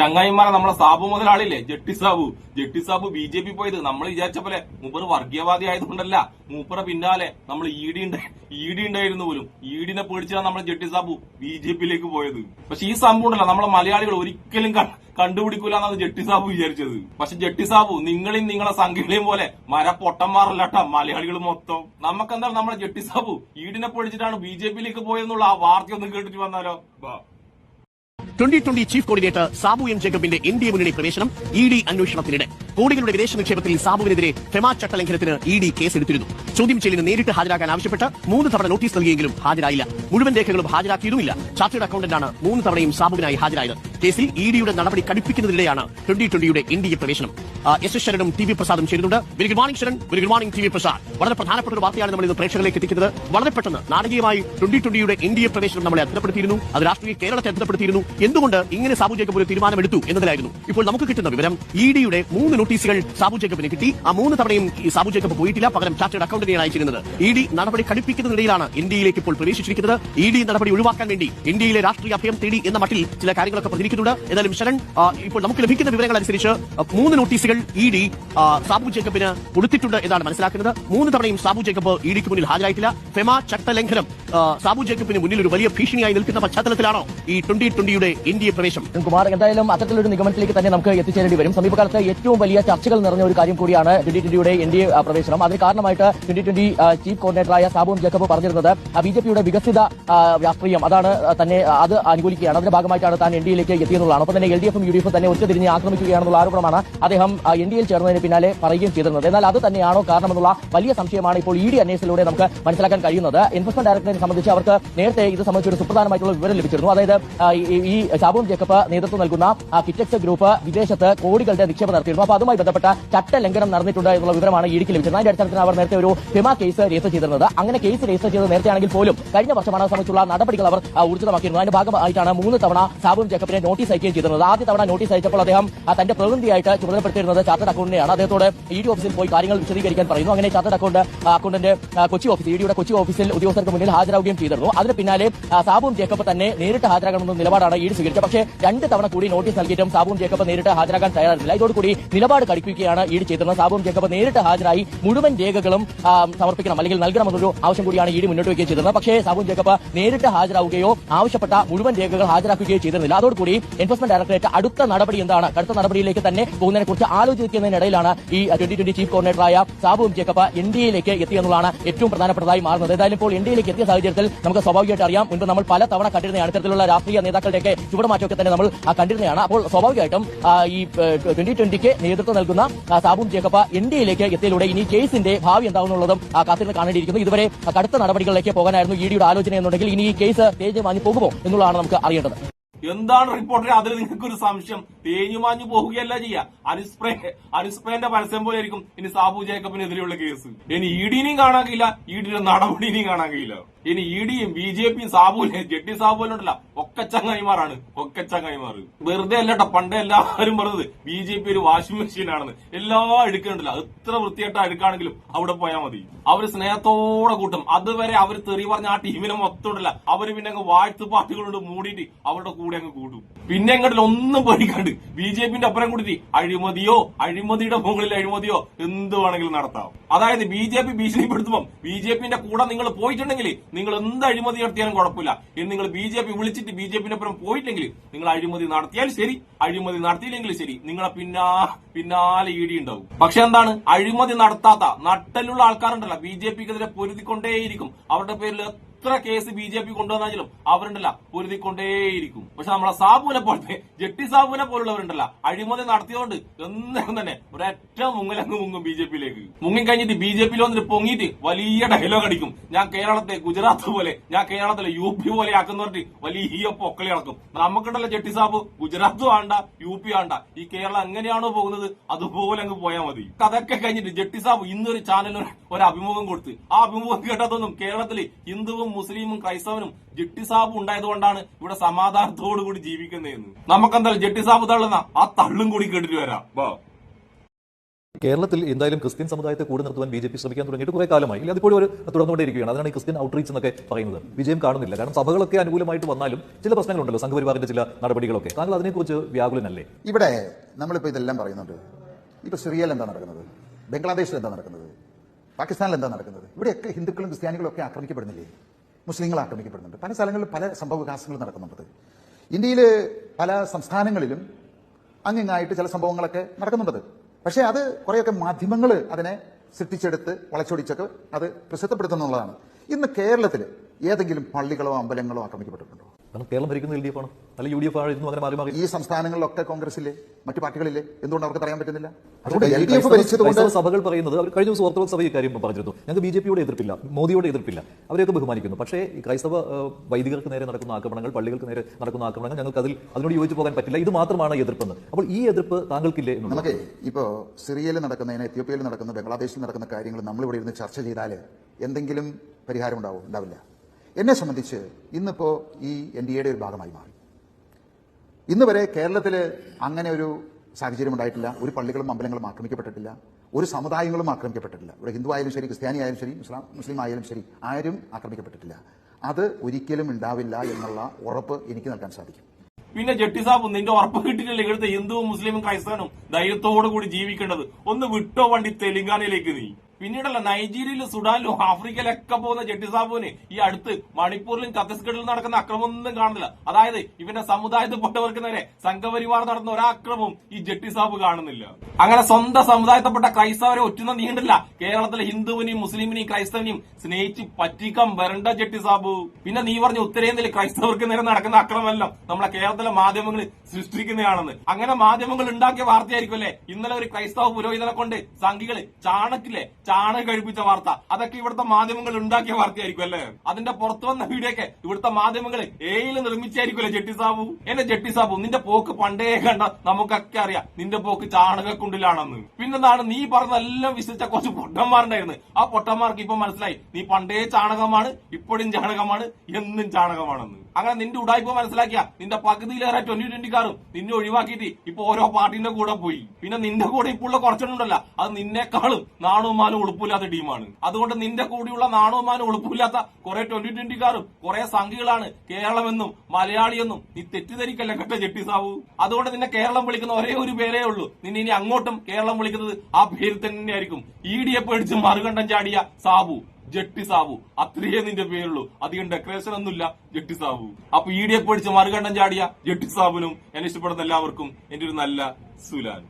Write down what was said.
ചങ്ങായിമാരെ നമ്മളെ സാബു മുതലാളില്ലേ ജട്ടി സാബു. ജട്ടി സാബു ബി ജെ പി പോയത്. നമ്മൾ വിചാരിച്ച പോലെ മൂപ്പർ വർഗീയവാദി ആയതുകൊണ്ടല്ല മൂപ്പറ പിന്നാലെ നമ്മൾ ഇ ഡി ഇ ഡി ഉണ്ടായിരുന്നു പോലും. ഇ ഡിനെ പേടിച്ചാണ് നമ്മൾ ജട്ടി സാബു ബി ജെ പിയിലേക്ക് പോയത്. പക്ഷെ ഈ സംഭവം ഉണ്ടല്ലോ നമ്മളെ മലയാളികൾ ഒരിക്കലും കണ്ടുപിടിക്കൂല എന്നാണ് ജട്ടി സാബു വിചാരിച്ചത്. പക്ഷെ ജട്ടി സാബു നിങ്ങളെയും നിങ്ങളെ സംഘികളെയും പോലെ മര പൊട്ടന്മാരല്ലാട്ട മലയാളികൾ മൊത്തം. നമുക്കെന്താ നമ്മളെ ജട്ടി സാബു ഈടിനെ പേടിച്ചിട്ടാണ് ബി ജെ പിയിലേക്ക് പോയെന്നുള്ള ആ വാർത്തയൊന്നും കേട്ടിട്ട് വന്നാലോ? Twenty twenty chief coordinator Sabu M ജേക്കബിന്റെ A മുന്നണി പ്രവേശനം ഇ ഡി അന്വേഷണത്തിനിടെ. കോടികളുടെ വിദേശ നിക്ഷേപത്തിൽ സാബുവിനെതിരെ ഫെമാ ചട്ടലംഘനത്തിന് ഇ ഡി കേസെടുത്തിരുന്നു ചോദ്യം ചെയ്യലിന് നേരിട്ട് ഹാജരാകാൻ ആവശ്യപ്പെട്ട് മൂന്ന് തവണ നോട്ടീസ് നൽകിയെങ്കിലും ഹാജരായില്ല. മുഴുവൻ രേഖകളും ഹാജരാക്കിയതുമില്ല. ചാർട്ടേഡ് അക്കൌണ്ടന്റാണ് മൂന്ന് തവണയും സാബുവിനായി ഹാജരായത്. കേസിൽ ഇ ഡിയുടെ നടപടി കടുപ്പിക്കുന്നതിനിടെയാണ് ട്വന്റി ട്വന്റിയുടെ ഇന്ത്യ പ്രവേശനം. എസ് ശരണും ടി വി പ്രസാദും ചേരുന്നുണ്ട്. Very good morning Sharan. Very good morning T V Prasad. വളരെ പ്രധാനപ്പെട്ട ഒരു വാർത്തയാണ് നമ്മൾ ഇന്ന് പ്രേക്ഷകരിലേക്ക് എത്തിക്കുന്നത്. വളരെ പെട്ടെന്ന് നാടകീയമായി ട്വന്റി ട്വന്റിയുടെ ഇന്ത്യ പ്രവേശനം നമ്മളെ അത്ഭുതപ്പെടുത്തിയിരുന്നു. അത് രാഷ്ട്രീയ കേരളത്തെ അത്ഭുതപ്പെടുത്തിയിരുന്നു. എന്തുകൊണ്ട് ഇങ്ങനെ സാബു ജേക്കബ് ഒരു തീരുമാനമെടുത്തു എന്നതിലായിരുന്നു. ഇപ്പോൾ നമുക്ക് കിട്ടുന്ന വിവരം ഇ ഡിയുടെ മൂന്ന് നോട്ടീസുകൾ സാബു ജേക്കബിന് കിട്ടി. ആ മൂന്ന് തവണയും സാബു ജേക്കബ് പോയിട്ടില്ല. പകരം ചാർട്ടേഡ് അക്കൗണ്ടിനെയാണ് അയച്ചിരുന്നത്. ഇ ഡി നടപടി കടുപ്പിക്കുന്നതിനിടയിലാണ് ഇന്ത്യയിലേക്ക് ഇപ്പോൾ പ്രവേശിച്ചിരിക്കുന്നത്. ഇ ഡി നടപടി ഒഴിവാക്കാൻ വേണ്ടി ഇന്ത്യയിലെ രാഷ്ട്രീയ അഭയം തേടി എന്ന മട്ടിൽ ചില കാര്യങ്ങളൊക്കെ പ്രതികരിക്കുന്നുണ്ട് എന്നാലും ശരൺ ഇപ്പോൾ നമുക്ക് ലഭിക്കുന്ന വിവരങ്ങൾ അനുസരിച്ച് മൂന്ന് നോട്ടീസുകൾ ഇ ഡി സാബു ജേക്കബിന് കൊടുത്തിട്ടുണ്ട് എന്നാണ് മനസ്സിലാക്കുന്നത്. മൂന്ന് തവണയും സാബു ജേക്കബ് ഇ ഡിക്ക് മുന്നിൽ ഹാജരായിട്ടില്ല. ഫെമ ചട്ടലംഘനം സാബു ജേക്കബിന് മുന്നിൽ ഒരു വലിയ ഭീഷണിയായി നിൽക്കുന്ന പശ്ചാത്തലത്തിലാണോ ഈ ട്വന്റി ട്വന്റിയുടെ ഇന്ത്യ പ്രവേശം? കുമാർ എന്തായാലും അത്തരത്തിലൊരു നിഗമനത്തിലേക്ക് തന്നെ നമുക്ക് എത്തിച്ചേരേണ്ടി വരും. സമീപകാലത്ത് ഏറ്റവും വലിയ ചർച്ചകൾ നിറഞ്ഞ ഒരു കാര്യം കൂടിയാണ് ട്വന്റി ട്വന്റിയുടെ എൻ ഡി എ പ്രവേശനം. അതിന് കാരണമായിട്ട് ട്വന്റി ട്വന്റി ചീഫ് കോർഡിനേറ്ററായ സാബു ജേക്കബ് പറഞ്ഞിരുന്നത് ബി ജെ പിയുടെ വികസിത രാഷ്ട്രീയം അതാണ് തന്നെ അത് അനുകൂലിക്കുകയാണ്. അതിന്റെ ഭാഗമായിട്ടാണ് താൻ എൻ ഡിയിലേക്ക് എത്തിയെന്നുള്ളതാണ്. ഒപ്പം തന്നെ എൽ ഡി എഫും യു ഡി എഫും തന്നെ ഒറ്റതിരിഞ്ഞ് ആക്രമിക്കുകയാണെന്നുള്ള ആരോപണമാണ് അദ്ദേഹം എൻ ഡി എൽ ചേർന്നതിന് പിന്നാലെ പറയുകയും ചെയ്തിരുന്നത്. എന്നാൽ അത് തന്നെയാണോ കാരണമെന്നുള്ള വലിയ സംശയമാണ് ഇപ്പോൾ ഇ ഡി അന്വേഷണത്തിലൂടെ നമുക്ക് മനസ്സിലാക്കാൻ കഴിയുന്നത്. എൻഫോഴ്സ്മെന്റ് ഡയറക്ടറേറ്റ് സംബന്ധിച്ച് അവർക്ക് നേരത്തെ ഇത് സംബന്ധിച്ച് ഒരു സുപ്രധാനമായിട്ടുള്ള വിവരം ലഭിച്ചിരുന്നു. അതായത് ഈ- സാബും ജേക്കബ് നേതൃത്വം നൽകുന്ന കിറ്റക്സ് ഗ്രൂപ്പ് വിദേശത്ത് കോടികളുടെ നിക്ഷേപം നടത്തിയിരുന്നു. അപ്പോൾ അതുമായി ബന്ധപ്പെട്ട ചട്ടലംഘനം നടന്നിട്ടുണ്ട് എന്നുള്ള വിവരമാണ് ഇഡിക്ക് ലഭിച്ചത് അതിന്റെ അടിസ്ഥാനത്തിൽ അവർ നേരത്തെ ഒരു ഫിമ കേസ് രജിസ്റ്റർ ചെയ്തിരുന്നത്. അങ്ങനെ കേസ് രജിസ്റ്റർ ചെയ്ത് നേരത്തെ ആണെങ്കിൽ പോലും കഴിഞ്ഞ വർഷമാണ് സംബന്ധിച്ചുള്ള നടപടികൾ അവർ ഊർജിതമാക്കിയിരുന്നു അതിന്റെ ഭാഗമായിട്ടാണ് മൂന്ന് തവണ സാബും ജേക്കബിനെ നോട്ടീസ് അയക്കുകയും ചെയ്തിരുന്നത്. ആദ്യ തവണ നോട്ടീസ് അയച്ചപ്പോൾ അദ്ദേഹം തന്റെ പ്രതിനിധിയായിട്ട് ചുമതലപ്പെടുത്തിയിരുന്നത് ചാർട്ടേഡ് അക്കൗണ്ടിനെയാണ് അദ്ദേഹത്തോട് ഇ ഡി ഓഫീസിൽ പോയി കാര്യങ്ങൾ വിശദീകരിക്കാൻ പറയുന്നു. അങ്ങനെ chartered account accountant Kochi office E ഡിയുടെ കൊച്ചി ഓഫീസിൽ ഉദ്യോഗസ്ഥർക്ക് മുന്നിൽ ഹാജരാകുകയും ചെയ്തിരുന്നു. അതിന് പിന്നാലെ സാബുവും ജേക്കബ് തന്നെ നേരിട്ട് ഹാജരാകണമെന്ന നിലപാടാണ് ഇ ഡി സ്വീകരിച്ചത്. പക്ഷേ രണ്ട് തവണ കൂടി നോട്ടീസ് നൽകിയിട്ടും സാബുവും ജേക്കബ് നേരിട്ട് ഹാജരാകാൻ തയ്യാറായിരുന്നില്ല. ഇതോടുകൂടി നിലപാട് കടിപ്പിക്കുകയാണ് ഇ ഡി ചെയ്തിരുന്നത്. സാബുവും ജേക്കബ് നേരിട്ട് ഹാജരായി മുഴുവൻ രേഖകളും സമർപ്പിക്കണം അല്ലെങ്കിൽ നൽകണമെന്നൊരു ആവശ്യം കൂടിയാണ് ഇ ഡി മുന്നോട്ട് വയ്ക്കുകയും ചെയ്തിരുന്നത്. പക്ഷേ സാബുവും ജേക്കബ് നേരിട്ട് ഹാജരാവുകയോ ആവശ്യപ്പെട്ട മുഴുവൻ രേഖകൾ ഹാജരാക്കുകയോ ചെയ്തിരുന്നില്ല. അതോടുകൂടി എൻഫോഴ്സ്മെന്റ് ഡയറക്ടറേറ്റ് അടുത്ത നടപടി എന്താണ്? കടുത്ത നടപടിയിലേക്ക് തന്നെ പോകുന്നതിനെ കുറിച്ച് ആലോചിക്കുന്നതിനിടയിലാണ് ഈ ട്വന്റി ട്വന്റി ചീഫ് കോർഡിനേറ്ററായ സാബുവും ജേക്കബ് എൻ ഡി എയിലേക്ക് എത്തിയെന്നുള്ളതാണ് ഏറ്റവും പ്രധാനപ്പെട്ടതായി മാറുന്നത്. ഏതായാലും ഇപ്പോൾ എൻ ഡി എയിലേക്ക് എത്തിയ സാഹചര്യത്തിൽ നമുക്ക് സ്വാഭാവികമായിട്ട് അറിയാം. മുൻപ് നമ്മൾ പല തവണ കണ്ടിരുന്നതാണ് ഇത്തരത്തിലുള്ള രാഷ്ട്രീയ നേതാക്കളുടെയൊക്കെ ചുവടുമാറ്റമൊക്കെ തന്നെ നമ്മൾ കണ്ടിരുന്നതാണ്. അപ്പോൾ സ്വാഭാവികമായിട്ടും ഈ ട്വന്റി ട്വന്റിക്ക് നേതൃത്വം നൽകുന്ന സാബും ജേക്കബ് എൻ ഡി എയിലേക്ക് എത്തിയതിലൂടെ ഇനി കേസിന്റെ ഭാവി എന്താവുന്നുള്ളതും കാത്തിരുന്ന് കാണേണ്ടിയിരിക്കുന്നു. ഇതുവരെ കടുത്ത നടപടികളിലേക്ക് പോകാനായിരുന്നു ഇ ഡിയുടെ ആലോചന എന്നുണ്ടെങ്കിൽ ഇനി ഈ കേസ് തേജ് വാങ്ങി പോകുമോ എന്നുള്ളതാണ് നമുക്ക് അറിയേണ്ടത്. എന്താണ് റിപ്പോർട്ടർ അതിൽ നിങ്ങൾക്ക് ഒരു സംശയം. തേഞ്ഞു മാഞ്ഞു പോവുകയല്ല ചെയ്യുക അനുസ്പ്രേ അനുസ്പ്രേന്റെ പരസ്യം പോലെ ആയിരിക്കും ഇനി സാബു ജേക്കബിനെതിരെയുള്ള കേസ്. ഇനി ഇ ഡിനെയും കാണാൻ കഴിയില്ല ഇ ഡിയുടെ നടപടിനെയും കാണാൻ കഴിയില്ല. ഇനി ഇ ഡിയും ബി ജെ പിയും സാബുവിനെ ജെട്ടി ഉണ്ടല്ല? ഒക്കെ ചങ്ങായിമാറാണ് ഒക്കെ ചങ്ങായിമാർ വെറുതെ അല്ലട്ടോ പണ്ട് എല്ലാവരും പറഞ്ഞത് ബി ജെ പി ഒരു വാഷിംഗ് മെഷീൻ ആണെന്ന് എല്ലാ അഴുക്കുണ്ടല്ല എത്ര വൃത്തിയായിട്ട് എടുക്കാണെങ്കിലും അവിടെ പോയാൽ മതി. അവർ സ്നേഹത്തോടെ കൂട്ടും. അതുവരെ അവർ തെറി പറഞ്ഞ ആ ടീമിനെ മൊത്തം ഉണ്ടല്ല. അവർ പിന്നെ വാഴ്ത്തു പാട്ടുകളുണ്ട് മൂടിയിട്ട് അവരുടെ കൂടെ അങ്ങ് കൂട്ടും പിന്നെ അങ്ങോട്ടിൽ ഒന്നും പേടിക്കാണ്ട് ബി ജെ പിന്റെ അപ്പുറം കൂടി അഴിമതിയോ അഴിമതിയുടെ മുകളിൽ അഴിമതിയോ എന്ത് വേണമെങ്കിലും നടത്താം. അതായത് ബി ജെ പി ഭീഷണിപ്പെടുത്തുമ്പോൾ ബി ജെ പിന്റെ കൂടെ നിങ്ങൾ പോയിട്ടുണ്ടെങ്കിൽ നിങ്ങൾ എന്ത് അഴിമതി നടത്തിയാലും കുഴപ്പമില്ല. ഇനി നിങ്ങൾ ബി ജെ പി വിളിച്ചിട്ട് ബി ജെ പിന്റെ അപ്പുറം പോയിട്ടെങ്കിൽ നിങ്ങൾ അഴിമതി നടത്തിയാലും ശരി. അഴിമതി നടത്തിയില്ലെങ്കിൽ ശരി. നിങ്ങളെ പിന്നാ പിന്നാലെ ഇടി ഉണ്ടാവും. പക്ഷെ എന്താണ്? അഴിമതി നടത്താത്ത നട്ടലുള്ള ആൾക്കാരുണ്ടല്ലോ. ബി ജെ പിക്കെതിരെ പൊരുതിക്കൊണ്ടേയിരിക്കും. അവരുടെ പേരിൽ എത്ര കേസ് ബി ജെ പി കൊണ്ടുവന്നാലും അവരുണ്ടല്ല പൊരുതിക്കൊണ്ടേയിരിക്കും. പക്ഷെ നമ്മളെ സാബുവിനെ പോലത്തെ ജെട്ടി സാബുവിനെ പോലുള്ളവരുണ്ടല്ല അഴിമതി നടത്തിയതുകൊണ്ട് എന്നേരം തന്നെ ഒരൊറ്റ മുങ്ങലങ്ങ് മുങ്ങും ബി ജെ പിയിലേക്ക്. മുങ്ങി കഴിഞ്ഞിട്ട് ബി ജെ പിയിൽ വന്നിട്ട് പൊങ്ങിയിട്ട് വലിയ ഡയലോഗ് അടിക്കും. ഞാൻ കേരളത്തെ ഗുജറാത്ത് പോലെ ഞാൻ കേരളത്തിലെ യു പി പോലെ ആക്കുന്ന പറഞ്ഞിട്ട് വലിയ പൊക്കളി നടക്കും. നമുക്കുണ്ടല്ലോ ജെട്ടി സാബു ഗുജറാത്ത് വേണ്ട യു പി വേണ്ട ഈ കേരളം എങ്ങനെയാണോ പോകുന്നത് അതുപോലെ അങ്ങ് പോയാൽ മതി. അതൊക്കെ കഴിഞ്ഞിട്ട് ജെട്ടി സാബു ഇന്നൊരു ചാനലിന് ഒരു അഭിമുഖം കൊടുത്ത് ആ അഭിമുഖം കേട്ടതൊന്നും കേരളത്തിൽ ഹിന്ദുവും മുസ്ലിമും ക്രൈസ്തവനും ജെട്ടി സാബ് ഉണ്ടായതുകൊണ്ടാണ് ഇവിടെ സമാധാനത്തോടു കൂടി ജീവിക്കുന്നതെന്ന്. നമുക്കെന്തായാലും ജെട്ടി സാബ് തള്ളുന്ന ആ തള്ളും കൂടി കേട്ടിട്ട് വരാം. വാ. കേരളത്തിൽ എന്തായാലും ക്രിസ്ത്യൻ സമുദായത്തെ കൂടെ നിർത്തുവാൻ ബി ജെ പി ശ്രമിക്കാൻ തുടങ്ങിയിട്ട് കുറെ കാലമായി. ഇല്ല അതിപ്പോഴും ഒരു തുടർന്നുകൊണ്ടേയിരിക്കുകയാണ് അതാണ് ഈ ക്രിസ്ത്യൻ ഔട്ട്റീച്ച് എന്നൊക്കെ പറയുന്നത്. വിജയം കാണുന്നില്ല. കാരണം സഭകളൊക്കെ അനുകൂലമായിട്ട് വന്നാലും ചില പ്രശ്നങ്ങളുണ്ടല്ലോ. സംഘപരിവാറിന്റെ ചില നടപടികളൊക്കെ. താങ്കൾ അതിനെക്കുറിച്ച് വ്യാകുലനല്ലേ? ഇവിടെ നമ്മളിപ്പോൾ ഇതെല്ലാം പറയുന്നുണ്ട്. ഇപ്പോൾ സിറിയയിൽ എന്താ നടക്കുന്നത്? ബംഗ്ലാദേശിൽ എന്താ നടക്കുന്നത്? പാകിസ്ഥാനിൽ എന്താ നടക്കുന്നത്? ഇവിടെയൊക്കെ ഹിന്ദുക്കളും ക്രിസ്ത്യാനികളും ഒക്കെ ആക്രമിക്കപ്പെടുന്നില്ലേ? മുസ്ലിങ്ങൾ ആക്രമിക്കപ്പെടുന്നുണ്ട്. പല സ്ഥലങ്ങളിലും പല സംഭവ വികാസങ്ങൾ നടക്കുന്നുണ്ട്. ഇന്ത്യയിൽ പല സംസ്ഥാനങ്ങളിലും അങ്ങിങ്ങായിട്ട് ചില സംഭവങ്ങളൊക്കെ നടക്കുന്നുണ്ട്. പക്ഷേ അത് കുറേയൊക്കെ മാധ്യമങ്ങൾ അതിനെ സൃഷ്ടിച്ചെടുത്ത് വളച്ചൊടിച്ചൊക്കെ അത് പ്രസിദ്ധപ്പെടുത്തുന്നുള്ളതാണ്. ഇന്ന് കേരളത്തിൽ ഏതെങ്കിലും പള്ളികളോ അമ്പലങ്ങളോ ആക്രമിക്കപ്പെട്ടിട്ടുണ്ടോ? കാരണം കേരളം ഭരിക്കുന്ന എൽ ഡി എഫ് ആണ്. അല്ല യു ഡി എഫ് ആയിരുന്നു അങ്ങനെ മാറി മാറി. ഈ സംസ്ഥാനങ്ങളിലൊക്കെ കോൺഗ്രസില്ലേ മറ്റു പാർട്ടികളില്ലേ എന്തുകൊണ്ട് അവർക്ക് പറയാൻ പറ്റുന്നില്ല? അതുകൊണ്ട് സഭകൾ പറയുന്നത് അവർ കഴിഞ്ഞ ദിവസം ഓർത്തഡോക്സ് സഭ കാര്യം പറഞ്ഞിരുന്നു. ഞങ്ങൾക്ക് ബി ജെ പിയോട് എതിർപ്പില്ല മോദിയോട് എതിർപ്പില്ല. അവരെയൊക്കെ ബഹുമാനിക്കുന്നു. പക്ഷേ ഈ ക്രൈസ്തവ വൈദികർക്ക് നേരെ നടക്കുന്ന ആക്രമണങ്ങൾ പള്ളികൾക്ക് നേരെ നടക്കുന്ന ആക്രമണങ്ങൾ ഞങ്ങൾക്ക് അതിൽ അതിനോട് യോജിച്ചു പോകാൻ പറ്റില്ല. ഇത് മാത്രമാണ് എതിർപ്പെന്ന്. അപ്പോൾ ഈ എതിർപ്പ് താങ്കൾക്കില്ലേ നമുക്ക് ഇപ്പോൾ സിറിയയിൽ നടക്കുന്നതിന് എത്യോപ്യയിൽ നടക്കുന്ന ബംഗ്ലാദേശിൽ നടക്കുന്ന കാര്യങ്ങൾ നമ്മളിവിടെ ഇരുന്ന് ചർച്ച ചെയ്താൽ എന്തെങ്കിലും പരിഹാരം ഉണ്ടാവും? ഉണ്ടാവില്ല. എന്നെ സംബന്ധിച്ച് ഇന്നിപ്പോൾ ഈ എൻ ഡി എയുടെ ഒരു ഭാഗമായി മാറി. ഇന്ന് വരെ കേരളത്തിൽ അങ്ങനെ ഒരു സാഹചര്യം ഉണ്ടായിട്ടില്ല. ഒരു പള്ളികളും അമ്പലങ്ങളും ആക്രമിക്കപ്പെട്ടിട്ടില്ല. ഒരു സമുദായങ്ങളും ആക്രമിക്കപ്പെട്ടിട്ടില്ല. ഇവിടെ ഹിന്ദു ആയാലും ശരി ക്രിസ്ത്യാനി ആയാലും ശരി മുസ്ലാം മുസ്ലിം ആയാലും ശരി ആരും ആക്രമിക്കപ്പെട്ടിട്ടില്ല. അത് ഒരിക്കലും ഉണ്ടാവില്ല എന്നുള്ള ഉറപ്പ് എനിക്ക് നൽകാൻ സാധിക്കും. പിന്നെ ജട്ടി സാബ് നിന്റെ ഉറപ്പ് കിട്ടിയിട്ടില്ല ഇവിടുത്തെ ഹിന്ദുവും മുസ്ലിമും ക്രൈസ്തവനും ധൈര്യത്തോടു കൂടി ജീവിക്കേണ്ടത്. ഒന്ന് വിട്ടോ വണ്ടി തെലുങ്കാനയിലേക്ക് നീ. പിന്നീടല്ല നൈജീരിയയിലും സുഡാനിലും ആഫ്രിക്കയിലൊക്കെ പോകുന്ന ജെട്ടിസാബുവിന് ഈ അടുത്ത് മണിപ്പൂരിലും ഛത്തീസ്ഗഡിലും നടക്കുന്ന അക്രമമൊന്നും കാണുന്നില്ല. അതായത് ഇവന്റെ സമുദായത്തിൽപ്പെട്ടവർക്ക് നേരെ സംഘപരിവാർ നടന്ന ഒരാക്രമവും ഈ ജെട്ടിസാബ് കാണുന്നില്ല. അങ്ങനെ സ്വന്തം സമുദായത്തിൽപ്പെട്ട ക്രൈസ്തവരെ ഒറ്റുന്ന നീണ്ടില്ല കേരളത്തിലെ ഹിന്ദുവിനെയും മുസ്ലിമിനെയും ക്രൈസ്തവനെയും സ്നേഹിച്ച് പറ്റിക്കാൻ വരണ്ട ജെട്ടിസാബു പിന്നെ നീ പറഞ്ഞ ഉത്തരേന്ത്യയിൽ ക്രൈസ്തവർക്ക് നേരെ നടക്കുന്ന അക്രമമെല്ലാം നമ്മളെ കേരളത്തിലെ മാധ്യമങ്ങൾ സൃഷ്ടിക്കുന്നതാണെന്ന്. അങ്ങനെ മാധ്യമങ്ങൾ ഉണ്ടാക്കിയ വാർത്തയായിരിക്കും അല്ലെ? ഇന്നലെ ഒരു ക്രൈസ്തവ പുരോഹിതനെ കൊണ്ട് സംഘികൾ ചാണക്കില്ലേ ചാണകം കഴിപ്പിച്ച വാർത്ത. അതൊക്കെ ഇവിടുത്തെ മാധ്യമങ്ങൾ ഉണ്ടാക്കിയ വാർത്തയായിരിക്കും അല്ലേ? അതിന്റെ പുറത്തു വന്ന വീഡിയോ ഒക്കെ ഇവിടുത്തെ മാധ്യമങ്ങൾ ഏയിൽ നിർമ്മിച്ചായിരിക്കുമല്ലേ ജെട്ടി സാബു? എന്നെ ജെട്ടി സാബു നിന്റെ പോക്ക് പണ്ടേ കണ്ട നമുക്കൊക്കെ അറിയാം. നിന്റെ പോക്ക് ചാണകക്കുണ്ടിലാണെന്ന്. പിന്നെന്താണ് നീ പറഞ്ഞ എല്ലാം വിശ്വസിച്ച കുറച്ച് പൊട്ടന്മാരുണ്ടായിരുന്നു. ആ പൊട്ടന്മാർക്ക് ഇപ്പൊ മനസ്സിലായി. നീ പണ്ടേ ചാണകമാണ് ഇപ്പോഴും ചാണകമാണ് എന്നും ചാണകമാണെന്ന്. അങ്ങനെ നിന്റെ ഉടായ്പ മനസ്സിലാക്കിയ നിന്റെ പകുതിയിലേറെ ട്വന്റി ട്വന്റിക്കാരും നിന്നെ ഒഴിവാക്കിയിട്ട് ഇപ്പൊ ഓരോ പാർട്ടിന്റെ കൂടെ പോയി. പിന്നെ നിന്റെ കൂടെ ഇപ്പോൾ ഉള്ള കുറച്ചുണ്ടല്ല അത് നിന്നെക്കാളും നാണവുമാനും ഉളുപ്പില്ലാത്ത ടീമാണ്. അതുകൊണ്ട് നിന്റെ കൂടെയുള്ള നാണവുമാനും ഉളുപ്പില്ലാത്ത കുറെ ട്വന്റി ട്വന്റിക്കാരും കുറെ സംഘികളാണ് കേരളമെന്നും മലയാളിയെന്നും നീ തെറ്റിദ്ധരിക്കല്ല കേട്ട ജെട്ടി സാബു അതുകൊണ്ട് നിന്നെ കേരളം വിളിക്കുന്ന ഒരേ ഒരു പേരേ ഉള്ളൂ. നിന്നെ ഇനി അങ്ങോട്ടും കേരളം വിളിക്കുന്നത് ആ പേര് തന്നെയായിരിക്കും. ഇ ഡിയെ പേടിച്ച് മറുകണ്ഠം ചാടിയ സാബു ജട്ടി സാബു. അത്രയേ നിന്റെ പേരുള്ളൂ. അധികം ഡെക്കറേഷൻ ഒന്നുമില്ല. ജട്ടി സാബു. അപ്പൊ ഇ ഡി എഫ് പഠിച്ച മറുകണ്ഠം ചാടിയ ജട്ടി സാബുനും എന്നെ ഇഷ്ടപ്പെടുന്ന എല്ലാവർക്കും എന്റെ ഒരു നല്ല സുലാൻ.